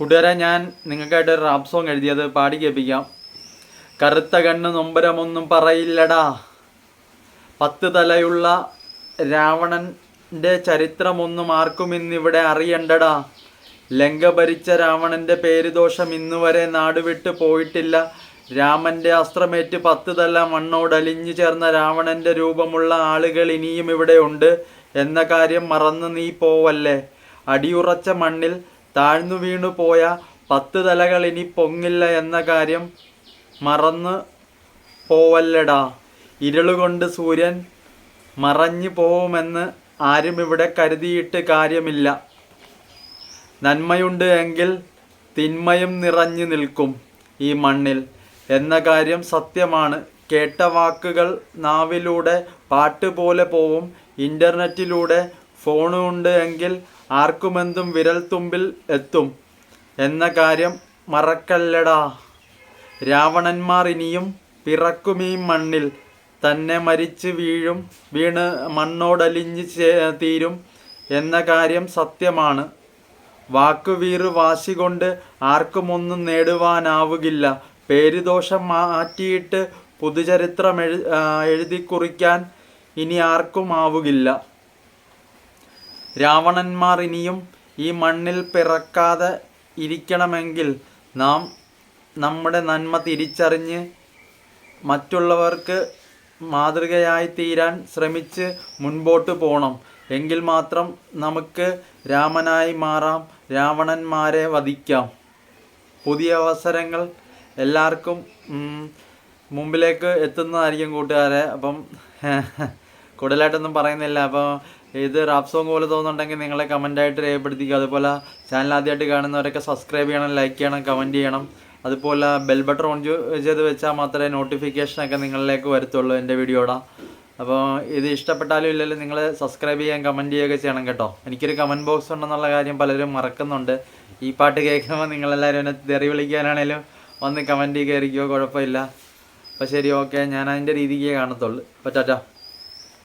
കൂട്ടുകാരെ ഞാൻ നിങ്ങൾക്കായിട്ട് ഒരു റാപ്പ് സോങ് എഴുതിയത് പാടി കേൾപ്പിക്കാം. കറുത്ത കണ്ണ് നൊമ്പരമൊന്നും പറയില്ലടാ. പത്ത് തലയുള്ള രാവണന്റെ ചരിത്രമൊന്നും ആർക്കും ഇന്നിവിടെ അറിയണ്ടടാ. ലങ്ക ഭരിച്ച രാവണന്റെ പേരുദോഷം ഇന്നുവരെ നാടുവിട്ട് പോയിട്ടില്ല. രാമന്റെ അസ്ത്രമേറ്റ് പത്ത് തല മണ്ണോടലിഞ്ഞു ചേർന്ന രാവണന്റെ രൂപമുള്ള ആളുകൾ ഇനിയും ഇവിടെ ഉണ്ട് എന്ന കാര്യം മറന്നു നീ പോവല്ലേ. അടിയുറച്ച മണ്ണിൽ താഴ്ന്നു വീണു പോയ പത്ത് തലകൾ ഇനി പൊങ്ങില്ല എന്ന കാര്യം മറന്ന് പോവല്ലടാ. ഇരുളുകൊണ്ട് സൂര്യൻ മറഞ്ഞു പോവുമെന്ന് ആരും ഇവിടെ കരുതിയിട്ട് കാര്യമില്ല. നന്മയുണ്ട് എങ്കിൽ തിന്മയും നിറഞ്ഞു നിൽക്കും ഈ മണ്ണിൽ. എന്ന കാര്യം സത്യമാണ്. കേട്ട വാക്കുകൾ നാവിലൂടെ പാട്ട് പോലെ പോവും. ഇന്റർനെറ്റിലൂടെ ഫോണുണ്ട് എങ്കിൽ ആർക്കുമെന്തും വിരൽ തുമ്പിൽ എത്തും എന്ന കാര്യം മറക്കല്ലടാ. രാവണന്മാർ ഇനിയും പിറക്കും ഈ മണ്ണിൽ. തന്നെ മരിച്ച് വീഴും വീണ് മണ്ണോടലിഞ്ഞ് തീരും എന്ന കാര്യം സത്യമാണ്. വാക്കുവീറ് വാശി കൊണ്ട് ആർക്കുമൊന്നും നേടുവാനാവുകില്ല. പേരുദോഷം മാറ്റിയിട്ട് പുതുചരിത്രം എഴു എഴുതി കുറിക്കാൻ ഇനി ആർക്കും ആവുകില്ല രാവണന്മാർ ഇനിയും ഈ മണ്ണിൽ പിറക്കാതെ ഇരിക്കണമെങ്കിൽ നാം നമ്മുടെ നന്മ തിരിച്ചറിഞ്ഞ് മറ്റുള്ളവർക്ക് മാതൃകയായി തീരാൻ ശ്രമിച്ച് മുൻപോട്ട് പോകണം എങ്കിൽ മാത്രം നമുക്ക് രാമനായി മാറാം രാവണന്മാരെ വധിക്കാം. പുതിയ അവസരങ്ങൾ എല്ലാവർക്കും മുമ്പിലേക്ക് എത്തുന്നതായിരിക്കും കൂട്ടുകാരെ. അപ്പം കൂടുതലായിട്ടൊന്നും പറയുന്നില്ല. അപ്പോൾ ഇത് റാപ്പ് സോങ് പോലെ തോന്നുന്നുണ്ടെങ്കിൽ നിങ്ങളെ കമന്റായിട്ട് രേഖപ്പെടുത്തിക്കുക. അതുപോലെ ചാനൽ ആദ്യമായിട്ട് കാണുന്നവരൊക്കെ സബ്സ്ക്രൈബ് ചെയ്യണം ലൈക്ക് ചെയ്യണം കമന്റ് ചെയ്യണം. അതുപോലെ ബെൽ ബട്ടൺ ഓൺ ചെയ്ത് വെച്ചാൽ മാത്രമേ നോട്ടിഫിക്കേഷനൊക്കെ നിങ്ങളിലേക്ക് വരത്തുള്ളൂ എന്റെ വീഡിയോയുടെ അപ്പോൾ ഇത് ഇഷ്ടപ്പെട്ടാലും ഇല്ലല്ലോ നിങ്ങൾ സബ്സ്ക്രൈബ് ചെയ്യാൻ കമന്റ് ചെയ്യുകയൊക്കെ ചെയ്യണം കേട്ടോ. എനിക്കൊരു കമന്റ് ബോക്സ് ഉണ്ടെന്നുള്ള കാര്യം പലരും മറക്കുന്നുണ്ട്. ഈ പാട്ട് കേൾക്കുമ്പോൾ നിങ്ങളെല്ലാവരും എന്നെ തെറി വിളിക്കാനാണേലും വന്ന് കമന്റ് കയറിക്കോ കുഴപ്പമില്ല. അപ്പോൾ ശരി ഓക്കെ ഞാൻ അതിന്റെ രീതിക്ക് കാണത്തുള്ളൂ. അപ്പോൾ ടാറ്റാ.